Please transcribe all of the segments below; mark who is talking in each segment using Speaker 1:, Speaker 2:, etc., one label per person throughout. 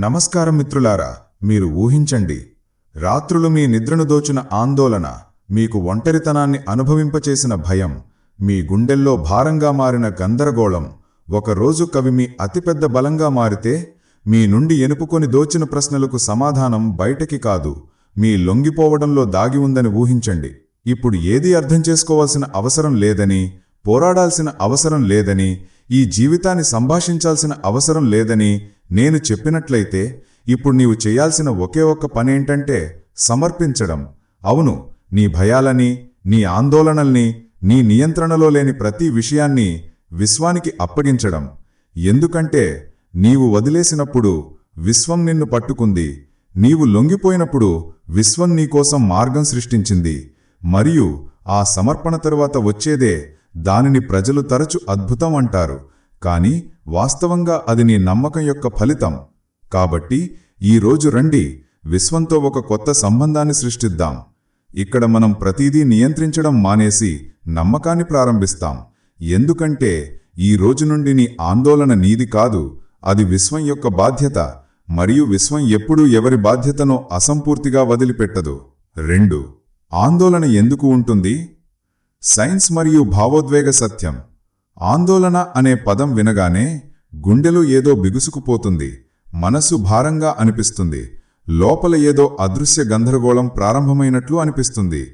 Speaker 1: నమస్కారం మిత్రులారా మీరు ఊహించండి రాత్రులు మీ నిద్రను దోచిన ఆందోళన మీకు ఒంటరితనాన్ని అనుభవింపచేసిన భయం మీ గుండెల్లో భారంగా మారిన గందరగోళం ఒకరోజు కవి మీ అతిపెద్ద బలంగా మారితే మీ నుండి ఎనుపుకొని దోచిన ప్రశ్నలకు సమాధానం బయటకి కాదు మీ లొంగిపోవడంలో దాగి ఉందని ఊహించండి. ఇప్పుడు ఏది అర్థం చేసుకోవాల్సిన అవసరం లేదని పోరాడాల్సిన అవసరం లేదని ఈ జీవితాన్ని సంభాషించాల్సిన అవసరం లేదని నేను చెప్పినట్లయితే ఇప్పుడు నీవు చేయాల్సిన ఒకే ఒక్క పనేంటంటే సమర్పించడం. అవును నీ భయాలని నీ ఆందోళనల్ని నీ నియంత్రణలో లేని ప్రతి విషయాన్ని విశ్వానికి అప్పగించడం. ఎందుకంటే నీవు వదిలేసినప్పుడు విశ్వం నిన్ను పట్టుకుంది. నీవు లొంగిపోయినప్పుడు విశ్వం నీకోసం మార్గం సృష్టించింది. మరియు ఆ సమర్పణ తరువాత వచ్చేదే దానిని ప్రజలు తరచు అద్భుతం అంటారు. కాని వాస్తవంగా అది నీ నమ్మకం యొక్క ఫలితం. కాబట్టి ఈ రోజు రండి విశ్వంతో ఒక కొత్త సంబంధాన్ని సృష్టిద్దాం. ఇక్కడ మనం ప్రతిదీ నియంత్రించడం మానేసి నమ్మకాన్ని ప్రారంభిస్తాం. ఎందుకంటే ఈ రోజు నుండి నీ ఆందోళన నీది కాదు అది విశ్వం యొక్క బాధ్యత మరియు విశ్వం ఎప్పుడూ ఎవరి బాధ్యతను అసంపూర్తిగా వదిలిపెట్టదు. రెండు ఆందోళన ఎందుకు ఉంటుంది? సైన్స్ మరియు భావోద్వేగ సత్యం. ఆందోళన అనే పదం వినగానే గుండెలో ఏదో బిగుసుకుపోతుంది మనసు భారంగా అనిపిస్తుంది లోపల ఏదో అదృశ్య గందరగోళం ప్రారంభమైనట్లు అనిపిస్తుంది.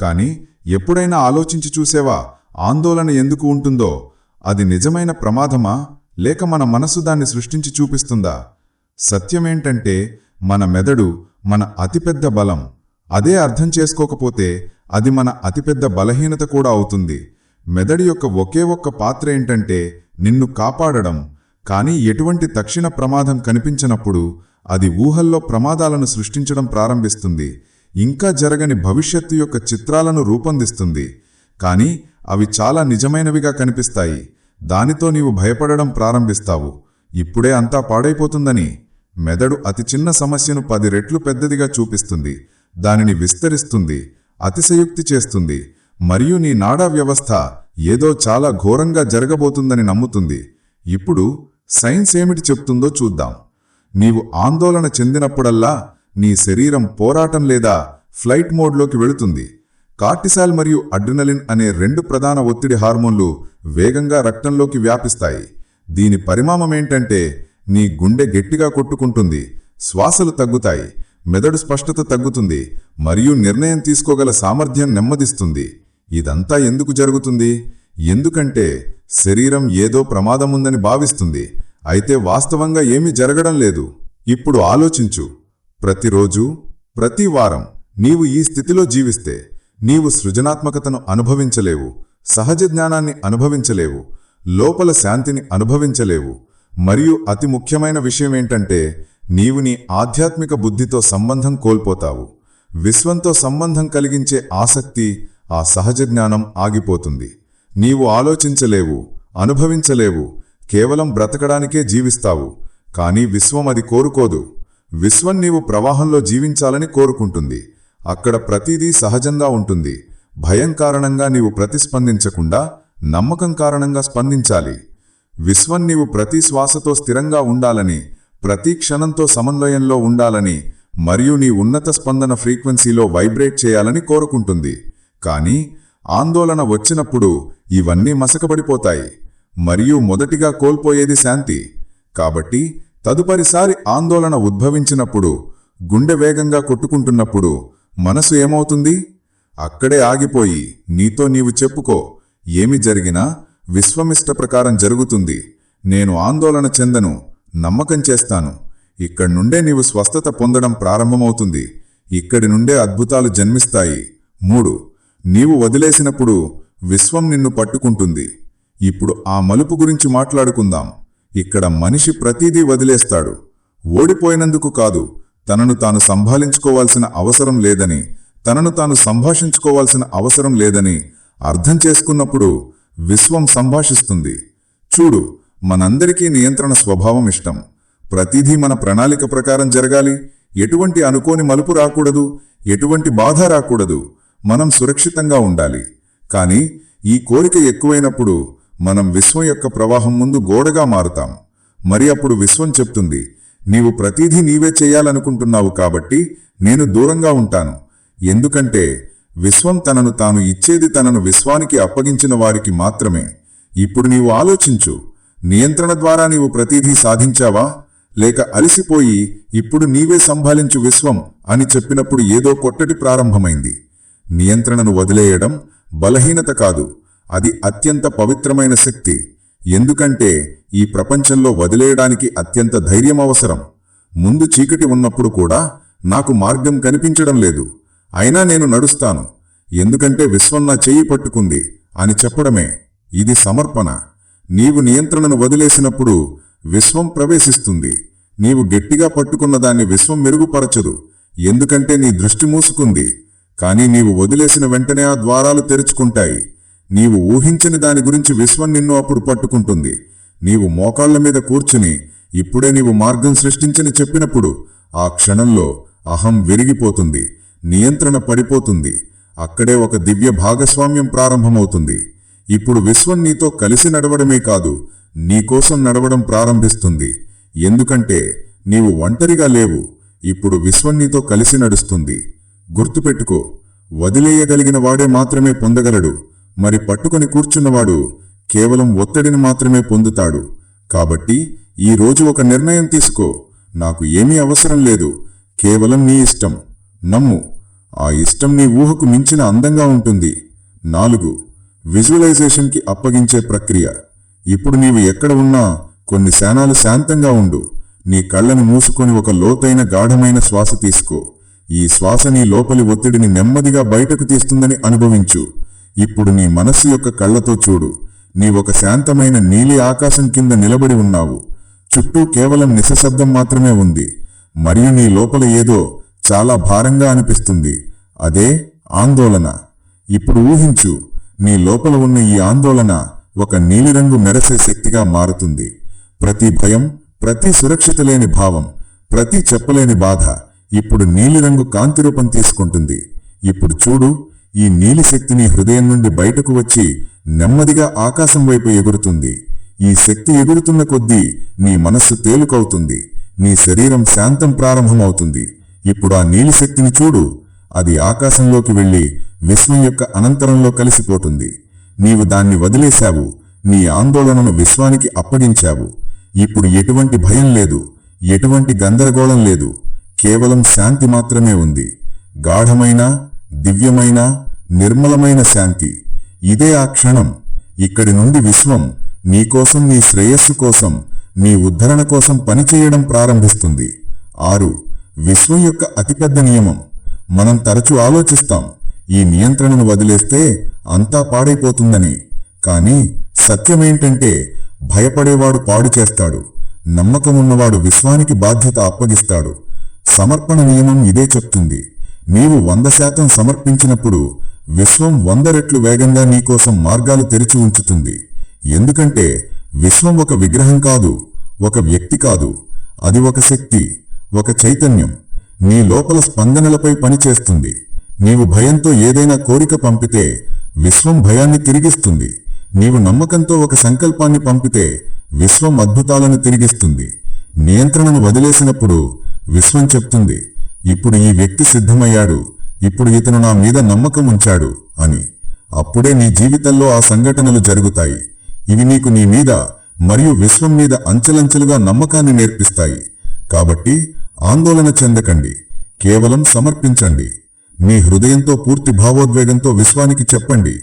Speaker 1: కాని ఎప్పుడైనా ఆలోచించి చూసేవా ఆందోళన ఎందుకు ఉంటుందో? అది నిజమైన ప్రమాదమా? లేక మన మనసు దాన్ని సృష్టించి చూపిస్తుందా? సత్యమేంటంటే మన మెదడు మన అతిపెద్ద బలం. అదే అర్థం చేసుకోకపోతే అది మన అతిపెద్ద బలహీనత కూడా అవుతుంది. మెదడు యొక్క ఒకే ఒక్క పాత్ర ఏంటంటే నిన్ను కాపాడడం. కానీ ఎటువంటి తక్షణ ప్రమాదం కనిపించినప్పుడు అది ఊహల్లో ప్రమాదాలను సృష్టించడం ప్రారంభిస్తుంది. ఇంకా జరగని భవిష్యత్తు యొక్క చిత్రాలను రూపొందిస్తుంది. కానీ అవి చాలా నిజమైనవిగా కనిపిస్తాయి. దానితో నీవు భయపడడం ప్రారంభిస్తావు. ఇప్పుడే అంతా పాడైపోతుందని. మెదడు అతి చిన్న సమస్యను పది రెట్లు పెద్దదిగా చూపిస్తుంది. దానిని విస్తరిస్తుంది. అతిశయుక్తి చేస్తుంది. మరియు నీ నాడా వ్యవస్థ ఏదో చాలా ఘోరంగా జరగబోతుందని నమ్ముతుంది. ఇప్పుడు సైన్స్ ఏమిటి చెప్తుందో చూద్దాం. నీవు ఆందోళన చెందినప్పుడల్లా నీ శరీరం పోరాటం లేదా ఫ్లైట్ మోడ్లోకి వెళుతుంది. కార్టిసాల్ మరియు అడ్రినలిన్ అనే రెండు ప్రధాన ఒత్తిడి హార్మోన్లు వేగంగా రక్తంలోకి వ్యాపిస్తాయి. దీని పరిమాణమేంటంటే నీ గుండె గట్టిగా కొట్టుకుంటుంది శ్వాసలు తగ్గుతాయి మెదడు స్పష్టత తగ్గుతుంది మరియు నిర్ణయం తీసుకోగల సామర్థ్యం నెమ్మదిస్తుంది. ఇదంతా ఎందుకు జరుగుతుంది? ఎందుకంటే శరీరం ఏదో ప్రమాదముందని భావిస్తుంది. అయితే వాస్తవంగా ఏమీ జరగడం లేదు. ఇప్పుడు ఆలోచించు. ప్రతిరోజు ప్రతి వారం నీవు ఈ స్థితిలో జీవిస్తే నీవు సృజనాత్మకతను అనుభవించలేవు. సహజ జ్ఞానాన్ని అనుభవించలేవు. లోపల శాంతిని అనుభవించలేవు. మరియు అతి ముఖ్యమైన విషయమేంటంటే నీవు నీ ఆధ్యాత్మిక బుద్ధితో సంబంధం కోల్పోతావు. విశ్వంతో సంబంధం కలిగించే ఆసక్తి ఆ సహజ జ్ఞానం ఆగిపోతుంది. నీవు ఆలోచించలేవు అనుభవించలేవు కేవలం బ్రతకడానికే జీవిస్తావు. కానీ విశ్వం అది కోరుకోదు. విశ్వం నీవు ప్రవాహంలో జీవించాలని కోరుకుంటుంది. అక్కడ ప్రతిదీ సహజంగా ఉంటుంది. భయం కారణంగా నీవు ప్రతిస్పందించకుండా నమ్మకం కారణంగా స్పందించాలి. విశ్వం నీవు ప్రతి శ్వాసతో స్థిరంగా ఉండాలని ప్రతి క్షణంతో సమన్వయంలో ఉండాలని మరియు నీ ఉన్నత స్పందన ఫ్రీక్వెన్సీలో వైబ్రేట్ చేయాలని కోరుకుంటుంది. కానీ ఆందోళన వచ్చినప్పుడు ఇవన్నీ మసకబడిపోతాయి. మరియు మొదటిగా కోల్పోయేది శాంతి. కాబట్టి తదుపరిసారి ఆందోళన ఉద్భవించినప్పుడు గుండె వేగంగా కొట్టుకుంటున్నప్పుడు మనసు ఏమవుతుంది? అక్కడే ఆగిపోయి నీతో నీవు చెప్పుకో ఏమి జరిగినా విశ్వమిష్ట ప్రకారం జరుగుతుంది. నేను ఆందోళన చెందను నమ్మకం చేస్తాను. ఇక్కడి నుండే నీవు స్వస్థత పొందడం ప్రారంభమవుతుంది. ఇక్కడి నుండే అద్భుతాలు జన్మిస్తాయి. మూడు నీవు వదిలేసినప్పుడు విశ్వం నిన్ను పట్టుకుంటుంది. ఇప్పుడు ఆ మలుపు గురించి మాట్లాడుకుందాం. ఇక్కడ మనిషి ప్రతీదీ వదిలేస్తాడు. ఓడిపోయినందుకు కాదు తనను తాను సంభాళించుకోవాల్సిన అవసరం లేదని తనను తాను సంభాషించుకోవాల్సిన అవసరం లేదని అర్థం చేసుకున్నప్పుడు విశ్వం సంభాషిస్తుంది. చూడు మనందరికీ నియంత్రణ స్వభావం ఇష్టం. ప్రతిదీ మన ప్రణాళిక ప్రకారం జరగాలి. ఎటువంటి అనుకోని మలుపు రాకూడదు. ఎటువంటి బాధ రాకూడదు. మనం సురక్షితంగా ఉండాలి. కానీ ఈ కోరిక ఎక్కువైనప్పుడు మనం విశ్వం యొక్క ప్రవాహం ముందు గోడగా మారుతాం. మరి అప్పుడు విశ్వం చెప్తుంది
Speaker 2: నీవు ప్రతిదీ నీవే చేయాలనుకుంటున్నావు కాబట్టి నేను దూరంగా ఉంటాను. ఎందుకంటే విశ్వం తనను తాను ఇచ్చేది తనను విశ్వానికి అప్పగించిన వారికి మాత్రమే. ఇప్పుడు నీవు ఆలోచించు నియంత్రణ ద్వారా నీవు ప్రతిదీ సాధించావా? లేక అలసిపోయి ఇప్పుడు నీవే సంభాలించు విశ్వం అని చెప్పినప్పుడు ఏదో కొట్టటి ప్రారంభమైంది. నియంత్రణను వదిలేయడం బలహీనత కాదు. అది అత్యంత పవిత్రమైన శక్తి. ఎందుకంటే ఈ ప్రపంచంలో వదిలేయడానికి అత్యంత ధైర్యం అవసరం. ముందు చీకటి ఉన్నప్పుడు కూడా నాకు మార్గం కనిపించడం లేదు. అయినా నేను నడుస్తాను. ఎందుకంటే విశ్వం నా చెయ్యి పట్టుకుంది అని చెప్పడమే. ఇది సమర్పణ. నీవు నియంత్రణను వదిలేసినప్పుడు విశ్వం ప్రవేశిస్తుంది. నీవు గట్టిగా పట్టుకున్న దాన్ని విశ్వం మెరుగుపరచదు. ఎందుకంటే నీ దృష్టి మూసుకుంది. కానీ నీవు వదిలేసిన వెంటనే ఆ ద్వారాలు తెరుచుకుంటాయి. నీవు ఊహించని దాని గురించి విశ్వం నిన్ను అప్పుడు పట్టుకుంటుంది. నీవు మోకాళ్ళ మీద కూర్చుని ఇప్పుడే నీవు మార్గం సృష్టించని చెప్పినప్పుడు ఆ క్షణంలో అహం విరిగిపోతుంది నియంత్రణ పడిపోతుంది. అక్కడే ఒక దివ్య భాగస్వామ్యం ప్రారంభమవుతుంది. ఇప్పుడు విశ్వం నీతో కలిసి నడవడమే కాదు నీకోసం నడవడం ప్రారంభిస్తుంది. ఎందుకంటే నీవు ఒంటరిగా లేవు ఇప్పుడు విశ్వం నీతో కలిసి నడుస్తుంది. గుర్తుపెట్టుకో వదిలేయగలిగిన వాడే మాత్రమే పొందగలడు. మరి పట్టుకొని కూర్చున్నవాడు కేవలం ఒత్తిడిని మాత్రమే పొందుతాడు. కాబట్టి ఈ రోజు ఒక నిర్ణయం తీసుకో. నాకు ఏమీ అవసరం లేదు. కేవలం నీ ఇష్టం. నమ్ము. ఆ ఇష్టం నీ ఊహకు మించిన అందంగా ఉంటుంది. నాలుగు. విజువలైజేషన్కి అప్పగించే ప్రక్రియ. ఇప్పుడు నీవు ఎక్కడ ఉన్నా కొన్ని శానాలు శాంతంగా ఉండు. నీ కళ్ళను మూసుకొని ఒక లోతైన గాఢమైన శ్వాస తీసుకో. ఈ శ్వాస నీ లోపలి ఒత్తిడిని నెమ్మదిగా బయటకు తీస్తుందని అనుభవించు. ఇప్పుడు నీ మనస్సు యొక్క కళ్ళతో చూడు. నీ ఒక శాంతమైన నీలి ఆకాశం కింద నిలబడి ఉన్నావు. చుట్టూ కేవలం నిశశబ్దం మాత్రమే ఉంది. మరియు నీ లోపల ఏదో చాలా భారంగా అనిపిస్తుంది. అదే ఆందోళన. ఇప్పుడు ఊహించు. నీ లోపల ఉన్న ఈ ఆందోళన ఒక నీలిరంగు మెరసే శక్తిగా మారుతుంది. ప్రతి భయం ప్రతి సురక్షిత లేని భావం ప్రతి చెప్పలేని బాధ ఇప్పుడు నీలిరంగు కాంతి రూపం తీసుకుంటుంది. ఇప్పుడు చూడు ఈ నీలి శక్తిని హృదయం నుండి బయటకు వచ్చి నెమ్మదిగా ఆకాశం వైపు ఎగురుతుంది. ఈ శక్తి ఎగురుతున్న కొద్దీ నీ మనస్సు తేలుకవుతుంది. నీ శరీరం శాంతం ప్రారంభమవుతుంది. ఇప్పుడు ఆ నీలి శక్తిని చూడు. అది ఆకాశంలోకి వెళ్ళి విశ్వం యొక్క అనంతరంలో కలిసిపోతుంది. నీవు దాన్ని వదిలేశావు. నీ ఆందోళనను విశ్వానికి అప్పగించావు. ఇప్పుడు ఎటువంటి భయం లేదు. ఎటువంటి గందరగోళం లేదు. కేవలం శాంతి మాత్రమే ఉంది. గాఢమైన దివ్యమైన నిర్మలమైన శాంతి. ఇదే ఆ క్షణం. ఇక్కడి నుండి విశ్వం నీకోసం నీ శ్రేయస్సు కోసం నీ ఉద్ధరణ కోసం పనిచేయడం ప్రారంభిస్తుంది. ఆరు. విశ్వం యొక్క అతిపెద్ద నియమం. మనం తరచూ ఆలోచిస్తాం ఈ నియంత్రణను వదిలేస్తే అంతా పాడైపోతుందని. కానీ సత్యమేంటంటే భయపడేవాడు పాడు చేస్తాడు. నమ్మకమున్నవాడు విశ్వానికి బాధ్యత అప్పగిస్తాడు. సమర్పణ నియమం ఇదే చెప్తుంది. నీవు వంద శాతం సమర్పించినప్పుడు విశ్వం వంద రెట్లు వేగంగా నీకోసం మార్గాలు తెరిచి ఉంచుతుంది. ఎందుకంటే విశ్వం ఒక విగ్రహం కాదు ఒక వ్యక్తి కాదు. అది ఒక శక్తి ఒక చైతన్యం. నీ లోపల స్పందనలపై పనిచేస్తుంది నీవు భయంతో ఏదైనా కోరిక పంపితే విశ్వం భయాన్ని తిరిగిస్తుంది. నీవు నమ్మకంతో ఒక సంకల్పాన్ని పంపితే విశ్వం అద్భుతాలను తిరిగిస్తుంది. నియంత్రణను వదిలేసినప్పుడు విశ్వం చెప్తుంది ఇప్పుడు ఈ వ్యక్తి సిద్ధమయ్యాడు ఇప్పుడు ఇతను నా మీద నమ్మకం ఉంచాడు అని. అప్పుడే నీ జీవితంలో ఆ సంఘటనలు జరుగుతాయి. ఇవి నీకు నీ మీద మరియు విశ్వం మీద అంచెలంచెలుగా నమ్మకాన్ని నేర్పిస్తాయి. కాబట్టి ఆందోళన చెందకండి కేవలం సమర్పించండి. మీ హృదయంతో పూర్తి భావోద్వేగంతో విశ్వానికి చెప్పండి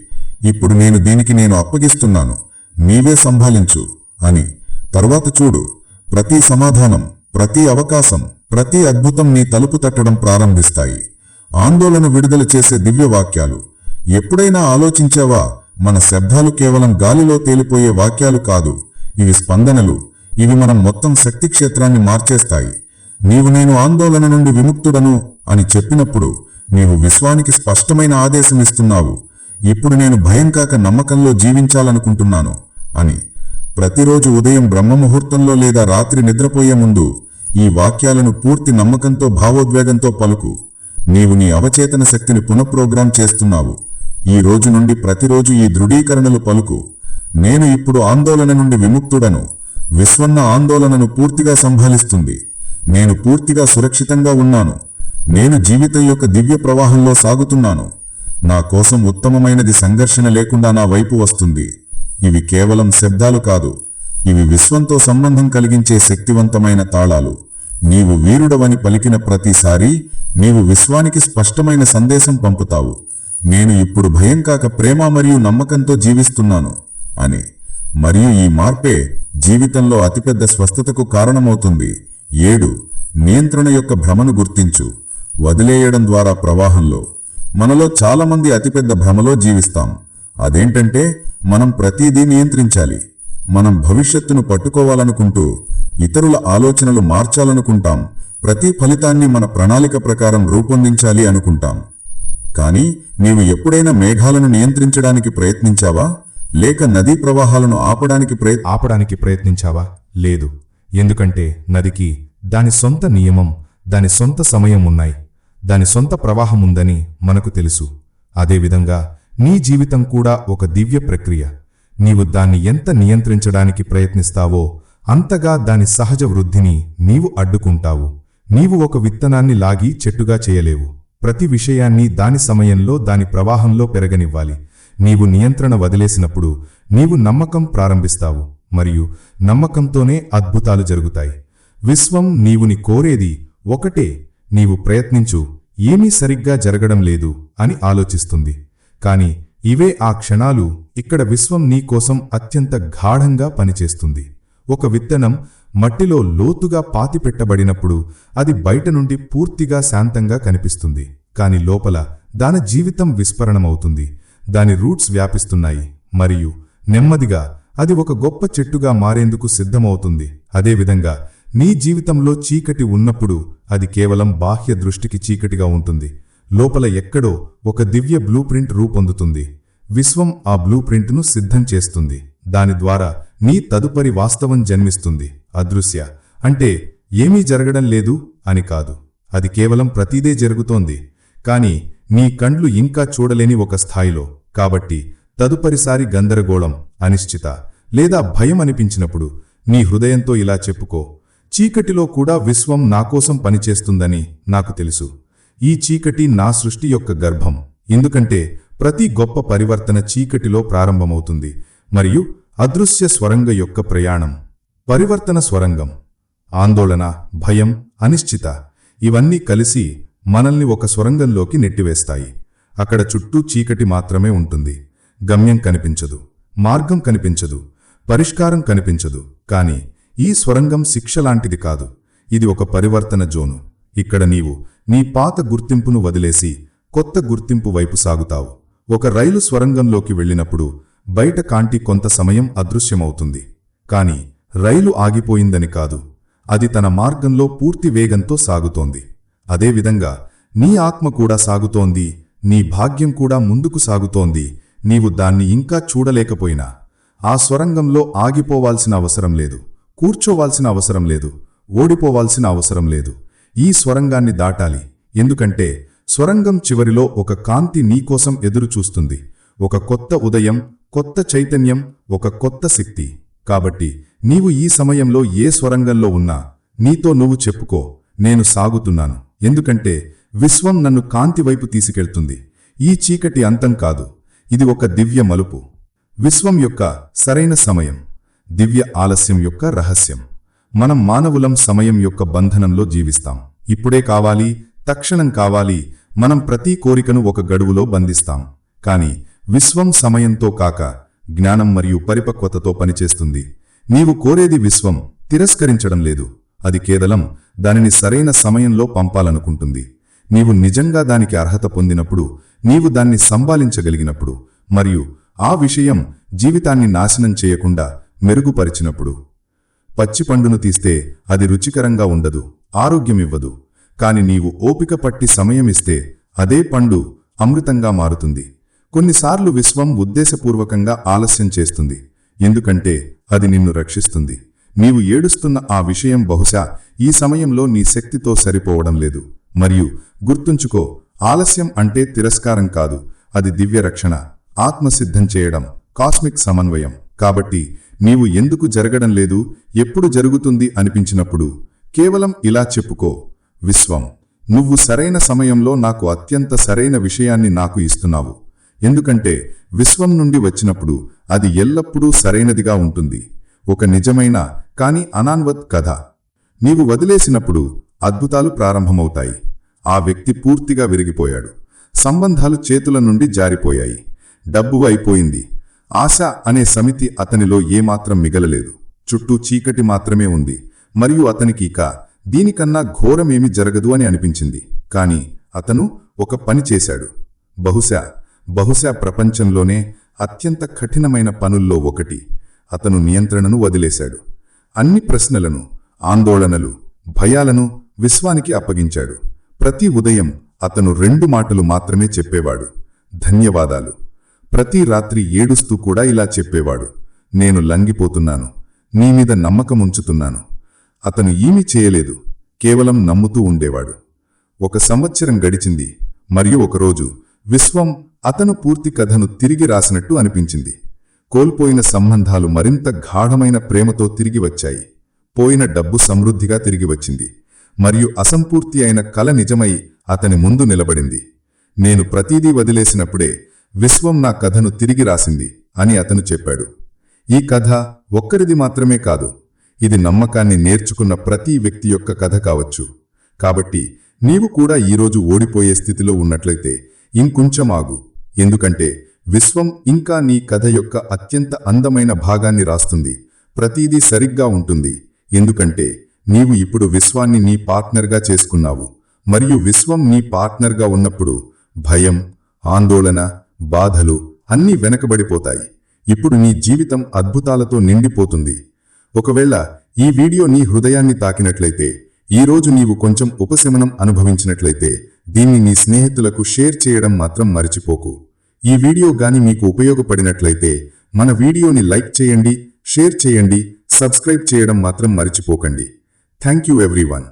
Speaker 2: ఇప్పుడు నేను దీనికి నేను అప్పగిస్తున్నాను నీవే సంభాలించు అని. తరువాత చూడు ప్రతి సమాధానం ప్రతి అవకాశం ప్రతి అద్భుతం నీ తలుపు తట్టడం ప్రారంభిస్తాయి. ఆందోళన విడుదల చేసే దివ్య వాక్యాలు ఎప్పుడైనా ఆలోచించావా? మన శబ్దాలు కేవలం గాలిలో తేలిపోయే వాక్యాలు కాదు. ఇవి స్పందనలు. ఇవి మనం మొత్తం శక్తి క్షేత్రాన్ని మార్చేస్తాయి. నీవు నేను ఆందోళన నుండి విముక్తుడను అని చెప్పినప్పుడు నీవు విశ్వానికి స్పష్టమైన ఆదేశం ఇస్తున్నావు. ఇప్పుడు నేను భయం కాక నమ్మకంలో జీవించాలనుకుంటున్నాను అని. ప్రతిరోజు ఉదయం బ్రహ్మ ముహూర్తంలో లేదా రాత్రి నిద్రపోయే ముందు ఈ వాక్యాలను పూర్తి నమ్మకంతో భావోద్వేగంతో పలుకు. నీవు నీ అవచేతన శక్తిని పునఃప్రోగ్రాం చేస్తున్నావు. ఈ రోజు నుండి ప్రతిరోజు ఈ దృఢీకరణలు పలుకు. నేను ఇప్పుడు ఆందోళన నుండి విముక్తుడను. విశ్వన్న ఆందోళనను పూర్తిగా సంభాలిస్తుంది. నేను పూర్తిగా సురక్షితంగా ఉన్నాను. నేను జీవితం యొక్క దివ్య ప్రవాహంలో సాగుతున్నాను. నా కోసం ఉత్తమమైనది సంఘర్షణ లేకుండా నా వైపు వస్తుంది. ఇవి కేవలం శబ్దాలు కాదు ఇవి విశ్వంతో సంబంధం కలిగించే శక్తివంతమైన తాళాలు. నీవు వీరుడవని పలికిన ప్రతిసారి నీవు విశ్వానికి స్పష్టమైన సందేశం పంపుతావు. నేను ఇప్పుడు భయం కాక ప్రేమ మరియు నమ్మకంతో జీవిస్తున్నాను అని. మరియు ఈ మార్పే జీవితంలో అతిపెద్ద స్వస్థతకు కారణమవుతుంది. ఏడు నియంత్రణ యొక్క భ్రమను గుర్తించు. వదిలేయడం ద్వారా ప్రవాహంలో. మనలో చాలామంది అతిపెద్ద భ్రమలో జీవిస్తాం. అదేంటంటే మనం ప్రతిదీ నియంత్రించాలి. మనం భవిష్యత్తును పట్టుకోవాలనుకుంటూ ఇతరుల ఆలోచనలు మార్చాలనుకుంటాం. ప్రతి ఫలితాన్ని మన ప్రణాళిక ప్రకారం రూపొందించాలి అనుకుంటాం. కానీ నీవు ఎప్పుడైనా మేఘాలను నియంత్రించడానికి ప్రయత్నించావా? లేక నదీ ప్రవాహాలను ఆపడానికి ప్రయత్
Speaker 1: ఆపడానికి ప్రయత్నించావా? లేదు. ఎందుకంటే నదికి దాని సొంత నియమం దాని సొంత సమయం ఉన్నాయి. దాని సొంత ప్రవాహం ఉందని మనకు తెలుసు. అదేవిధంగా నీ జీవితం కూడా ఒక దివ్య ప్రక్రియ. నీవు దాన్ని ఎంత నియంత్రించడానికి ప్రయత్నిస్తావో అంతగా దాని సహజ వృద్ధిని నీవు అడ్డుకుంటావు. నీవు ఒక విత్తనాన్ని లాగి చెట్టుగా చేయలేవు. ప్రతి విషయాన్ని దాని సమయంలో దాని ప్రవాహంలో పెరగనివ్వాలి. నీవు నియంత్రణ వదిలేసినప్పుడు నీవు నమ్మకం ప్రారంభిస్తావు. మరియు నమ్మకంతోనే అద్భుతాలు జరుగుతాయి. విశ్వం నీవుని కోరేది ఒకటే నీవు ప్రయత్నించు ఏమీ సరిగ్గా జరగడం లేదు అని ఆలోచిస్తుంది. కాని ఇవే ఆ క్షణాలు ఇక్కడ విశ్వం నీ కోసం అత్యంత గాఢంగా పనిచేస్తుంది. ఒక విత్తనం మట్టిలో లోతుగా పాతిపెట్టబడినప్పుడు అది బయట నుండి పూర్తిగా శాంతంగా కనిపిస్తుంది. కాని లోపల దాని జీవితం విస్ఫరణమవుతుంది. దాని రూట్స్ వ్యాపిస్తున్నాయి. మరియు నెమ్మదిగా అది ఒక గొప్ప చెట్టుగా మారేందుకు సిద్ధమవుతుంది. అదేవిధంగా నీ జీవితంలో చీకటి ఉన్నప్పుడు అది కేవలం బాహ్య దృష్టికి చీకటిగా ఉంటుంది. లోపల ఎక్కడో ఒక దివ్య బ్లూ ప్రింట్ రూపొందుతుంది. విశ్వం ఆ బ్లూ ప్రింట్ను సిద్ధం చేస్తుంది. దాని ద్వారా నీ తదుపరి వాస్తవం జన్మిస్తుంది. అదృశ్య. అంటే ఏమీ జరగడం లేదు అని కాదు. అది కేవలం ప్రతిదే జరుగుతోంది. కాని నీ కండ్లు ఇంకా చూడలేని ఒక స్థాయిలో. కాబట్టి తదుపరిసారి గందరగోళం అనిశ్చిత లేదా భయం అనిపించినప్పుడు నీ హృదయంతో ఇలా చెప్పుకో. చీకటిలో కూడా విశ్వం నాకోసం పనిచేస్తుందని నాకు తెలుసు. ఈ చీకటి నా సృష్టి యొక్క గర్భం. ఎందుకంటే ప్రతి గొప్ప పరివర్తన చీకటిలో ప్రారంభమవుతుంది మరియు అదృశ్య స్వరంగ యొక్క ప్రయాణం. పరివర్తన స్వరంగం. ఆందోళన భయం అనిశ్చిత ఇవన్నీ కలిసి మనల్ని ఒక స్వరంగంలోకి నెట్టివేస్తాయి. అక్కడ చుట్టూ చీకటి మాత్రమే ఉంటుంది. గమ్యం కనిపించదు. మార్గం కనిపించదు. పరిష్కారం కనిపించదు. కాని ఈ స్వరంగం శిక్ష లాంటిది కాదు. ఇది ఒక పరివర్తన జోను. ఇక్కడ నీవు నీ పాత గుర్తింపును వదిలేసి కొత్త గుర్తింపు వైపు సాగుతావు. ఒక రైలు స్వరంగంలోకి వెళ్ళినప్పుడు బయట కాంటి కొంత సమయం అదృశ్యమవుతుంది. కాని రైలు ఆగిపోయిందని కాదు అది తన మార్గంలో పూర్తి వేగంతో సాగుతోంది. అదేవిధంగా నీ ఆత్మ కూడా సాగుతోంది నీ భాగ్యం కూడా ముందుకు సాగుతోంది నీవు దాన్ని ఇంకా చూడలేకపోయినా. ఆ స్వరంగంలో ఆగిపోవాల్సిన అవసరం లేదు కూర్చోవాల్సిన అవసరం లేదు ఓడిపోవాల్సిన అవసరం లేదు. ఈ స్వరంగాన్ని దాటాలి. ఎందుకంటే స్వరంగం చివరిలో ఒక కాంతి నీకోసం ఎదురుచూస్తుంది ఒక కొత్త ఉదయం కొత్త చైతన్యం ఒక కొత్త శక్తి. కాబట్టి నీవు ఈ సమయంలో ఏ స్వరంగంలో ఉన్నా నీతో నువ్వు చెప్పుకో నేను సాగుతున్నాను. ఎందుకంటే విశ్వం నన్ను కాంతి వైపు తీసుకెళ్తుంది. ఈ చీకటి అంతం కాదు. ఇది ఒక దివ్య మలుపు. విశ్వం యొక్క సరైన సమయం. దివ్య ఆలస్యం యొక్క రహస్యం. మనం మానవులం సమయం యొక్క బంధనంలో జీవిస్తాం. ఇప్పుడే కావాలి తక్షణం కావాలి మనం ప్రతి కోరికను ఒక గడువులో బంధిస్తాం. కాని విశ్వం సమయంతో కాక జ్ఞానం మరియు పరిపక్వతతో పనిచేస్తుంది. నీవు కోరేది విశ్వం తిరస్కరించడం లేదు. అది కేవలం దానిని సరైన సమయంలో పంపాలనుకుంటుంది. నీవు నిజంగా దానికి అర్హత పొందినప్పుడు నీవు దాన్ని సంభాలించగలిగినప్పుడు మరియు ఆ విషయం జీవితాన్ని నాశనం చేయకుండా మెరుగుపరిచినప్పుడు. పచ్చి పండును తీస్తే అది రుచికరంగా ఉండదు ఆరోగ్యమివ్వదు. కాని నీవు ఓపిక పట్టి సమయమిస్తే అదే పండు అమృతంగా మారుతుంది. కొన్నిసార్లు విశ్వం ఉద్దేశపూర్వకంగా ఆలస్యం చేస్తుంది. ఎందుకంటే అది నిన్ను రక్షిస్తుంది. నీవు ఏడుస్తున్న ఆ విషయం బహుశా ఈ సమయంలో నీ శక్తితో సరిపోవడం లేదు. మరియు గుర్తుంచుకో ఆలస్యం అంటే తిరస్కారం కాదు అది దివ్య రక్షణ ఆత్మసిద్ధం చేయడం కాస్మిక్ సమన్వయం. కాబట్టి నీవు ఎందుకు జరగడం లేదు? ఎప్పుడు జరుగుతుంది? అనిపించినప్పుడు కేవలం ఇలా చెప్పుకో. విశ్వం నువ్వు సరైన సమయంలో నాకు అత్యంత సరైన విషయాన్ని నాకు ఇస్తున్నావు. ఎందుకంటే విశ్వం నుండి వచ్చినప్పుడు అది ఎల్లప్పుడూ సరైనదిగా ఉంటుంది. ఒక నిజమైన కాని అనాన్వత్ కథ. నీవు వదిలేసినప్పుడు అద్భుతాలు ప్రారంభమవుతాయి. ఆ వ్యక్తి పూర్తిగా విరిగిపోయాడు. సంబంధాలు చేతుల నుండి జారిపోయాయి. డబ్బు అయిపోయింది. ఆశ అనే సమితి అతనిలో ఏమాత్రం మిగలలేదు. చుట్టూ చీకటి మాత్రమే ఉంది. మరియు అతనికి ఇక దీనికన్నా ఘోరమేమి జరగదు అని అనిపించింది. కాని అతను ఒక పని చేశాడు. బహుశా బహుశా ప్రపంచంలోనే అత్యంత కఠినమైన పనుల్లో ఒకటి. అతను నియంత్రణను వదిలేశాడు. అన్ని ప్రశ్నలను ఆందోళనలు భయాలను విశ్వానికి అప్పగించాడు. ప్రతి ఉదయం అతను రెండు మాటలు మాత్రమే చెప్పేవాడు. ధన్యవాదాలు. ప్రతి రాత్రి ఏడుస్తూ కూడా ఇలా చెప్పేవాడు. నేను లంగిపోతున్నాను. నీ మీద నమ్మకముంచుతున్నాను. అతను ఏమీ చేయలేదు. కేవలం నమ్ముతూ ఉండేవాడు. ఒక సంవత్సరం గడిచింది. మరియు ఒకరోజు విశ్వం అతను పూర్తి కథను తిరిగి రాసినట్టు అనిపించింది. కోల్పోయిన సంబంధాలు మరింత గాఢమైన ప్రేమతో తిరిగి వచ్చాయి. పోయిన డబ్బు సమృద్ధిగా తిరిగి వచ్చింది. మరియు అసంపూర్తి అయిన కల నిజమై అతని ముందు నిలబడింది. నేను ప్రతీదీ వదిలేసినప్పుడే విశ్వం నా కథను తిరిగి రాసింది అని అతను చెప్పాడు. ఈ కథ ఒక్కరిది మాత్రమే కాదు ఇది నమ్మకాన్ని నేర్చుకున్న ప్రతి వ్యక్తి యొక్క కథ కావచ్చు. కాబట్టి నీవు కూడా ఈరోజు ఓడిపోయే స్థితిలో ఉన్నట్లయితే ఇంకొంచెం ఆగు ఎందుకంటే విశ్వం ఇంకా నీ కథ యొక్క అత్యంత అందమైన భాగాన్ని రాస్తుంది ప్రతీదీ సరిగ్గా ఉంటుంది. ఎందుకంటే నీవు ఇప్పుడు విశ్వాన్ని నీ పార్ట్నర్గా చేసుకున్నావు. మరియు విశ్వం నీ పార్ట్నర్గా ఉన్నప్పుడు భయం ఆందోళన బాధలు అన్నీ వెనకబడిపోతాయి. ఇప్పుడు నీ జీవితం అద్భుతాలతో నిండిపోతుంది. ఒకవేళ ఈ వీడియో నీ హృదయాన్ని తాకినట్లయితే ఈ రోజు నీవు కొంచెం ఉపశమనం అనుభవించినట్లయితే దీన్ని నీ స్నేహితులకు షేర్ చేయడం మాత్రం మర్చిపోకు. ఈ వీడియో గాని మీకు ఉపయోగపడినట్లయితే మన వీడియోని లైక్ చేయండి షేర్ చేయండి సబ్స్క్రైబ్ చేయడం మాత్రం మర్చిపోకండి. Thank you everyone.